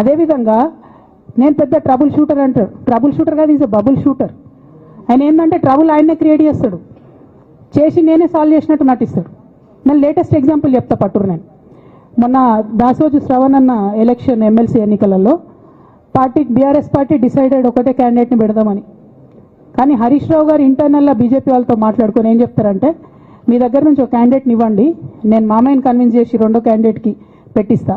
అదేవిధంగా నేను పెద్ద ట్రబుల్ షూటర్ అంటాడు ట్రబుల్ షూటర్ కాదు ఈజ్ బబుల్ షూటర్ ఆయన ఏంటంటే ట్రబుల్ ఆయన్నే క్రియేట్ చేస్తాడు. చేసి నేనే సాల్వ్ చేసినట్టు నటిస్తాడు. నేను లేటెస్ట్ ఎగ్జాంపుల్ చెప్తా పట్టురు నేను. మొన్న దాసోజు శ్రవణ్ అన్న ఎలక్షన్ ఎమ్మెల్సీ ఎన్నికలలో పార్టీ బీఆర్ఎస్ పార్టీ డిసైడెడ్ ఒకటే క్యాండిడేట్ని పెడదామని. కానీ హరీష్ రావు గారు ఇంటర్నల్గా బీజేపీ వాళ్ళతో మాట్లాడుకొని ఏం చెప్తారంటే మీ దగ్గర నుంచి ఒక క్యాండిడేట్ని ఇవ్వండి. నేను మామయ్యని కన్విన్స్ చేసి రెండో క్యాండిడేట్కి పెట్టిస్తా.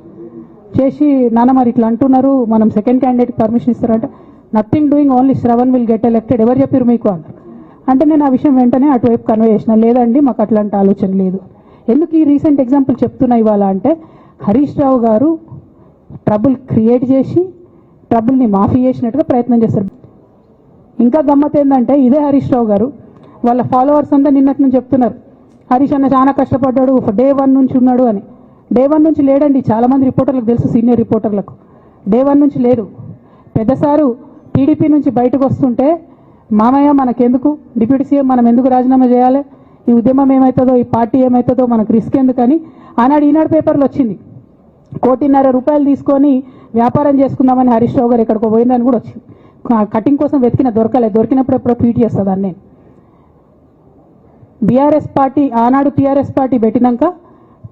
చేసి నాన్న మరి ఇట్లా అంటున్నారు మనం సెకండ్ క్యాండిడేట్ పర్మిషన్ ఇస్తారంటే nothing doing only Shravan will get elected ఎవరు చెప్పారు మీకు అన్నారు అంటే నేను ఆ విషయం వెంటనే అటువైపు కన్వే చేసిన లేదండి మాకు అట్లాంటి ఆలోచన లేదు. ఎందుకు ఈ రీసెంట్ ఎగ్జాంపుల్ చెప్తున్నా ఇవాళ అంటే హరీష్ రావు గారు ట్రబుల్ క్రియేట్ చేసి ట్రబుల్ని మాఫీ చేసినట్టుగా ప్రయత్నం చేస్తారు. ఇంకా గమ్మత్ ఏంటంటే ఇదే హరీష్ రావు గారు వాళ్ళ ఫాలోవర్స్ అంతా నిన్నటి నుంచి చెప్తున్నారు హరీష్ అన్న చాలా కష్టపడ్డాడు డే వన్ నుంచి ఉన్నాడు అని. డే వన్ నుంచి లేడండి. చాలామంది రిపోర్టర్లకు తెలుసు సీనియర్ రిపోర్టర్లకు. డే వన్ నుంచి లేరు. పెద్దసారు టీడీపీ నుంచి బయటకు వస్తుంటే మామయ్య మనకెందుకు? డిప్యూటీ సీఎం మనం ఎందుకు రాజీనామా చేయాలి? ఈ ఉద్యమం ఏమవుతుందో ఈ పార్టీ ఏమవుతుందో మనకు రిస్క్ ఎందుకని ఆనాడు ఈనాడు పేపర్లు వచ్చింది. కోటిన్నర రూపాయలు తీసుకొని వ్యాపారం చేసుకుందామని హరీష్ రావు గారు ఎక్కడికో పోయిందని కూడా వచ్చింది. కటింగ్ కోసం వెతికిన దొరకలేదు దొరికినప్పుడు ఎప్పుడో ట్వీట్ చేస్తుందని నేను. బీఆర్ఎస్ పార్టీ ఆనాడు టీఆర్ఎస్ పార్టీ పెట్టినాక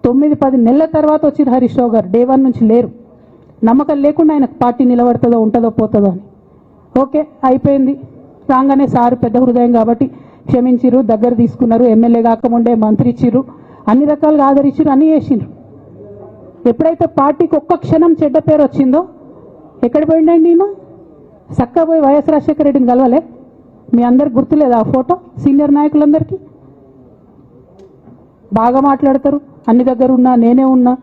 తొమ్మిది పది నెలల తర్వాత వచ్చింది హరీష్ రావు గారు డే వన్ నుంచి లేరు. నమ్మకం లేకుండా ఆయనకు పార్టీ నిలబడుతుందో ఉంటుందో పోతుందో అని. ఓకే అయిపోయింది. రాగానే సారు పెద్ద హృదయం కాబట్టి క్షమించిరు దగ్గర తీసుకున్నారు ఎమ్మెల్యే కాకముండే మంత్రి ఇచ్చిర్రు అన్ని రకాలుగా ఆదరించిర్రు అన్నీ చేసిండ్రు. ఎప్పుడైతే పార్టీకి ఒక్క క్షణం చెడ్డ పేరు వచ్చిందో ఎక్కడ పోయిండండి ఈయన? చక్కగా పోయి వైఎస్ రాజశేఖర రెడ్డిని కలవలే? మీ అందరికి గుర్తులేదు ఆ ఫోటో? సీనియర్ నాయకులందరికీ? బాగా మాట్లాడతారు. అన్ని దగ్గర ఉన్నా నేనే ఉన్నా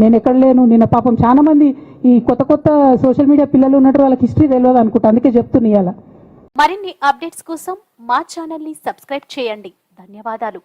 నేను ఎక్కడ లేను నిన్న పాపం చాలా మంది ఈ కొత్త కొత్త సోషల్ మీడియా పిల్లలు ఉన్నట్టు వాళ్ళకి హిస్టరీ తెలియదు అనుకుంటా అందుకే చెప్తున్నా మరిన్ని అప్డేట్స్ కోసం మా ఛానల్ని సబ్స్క్రైబ్ చేయండి. ధన్యవాదాలు.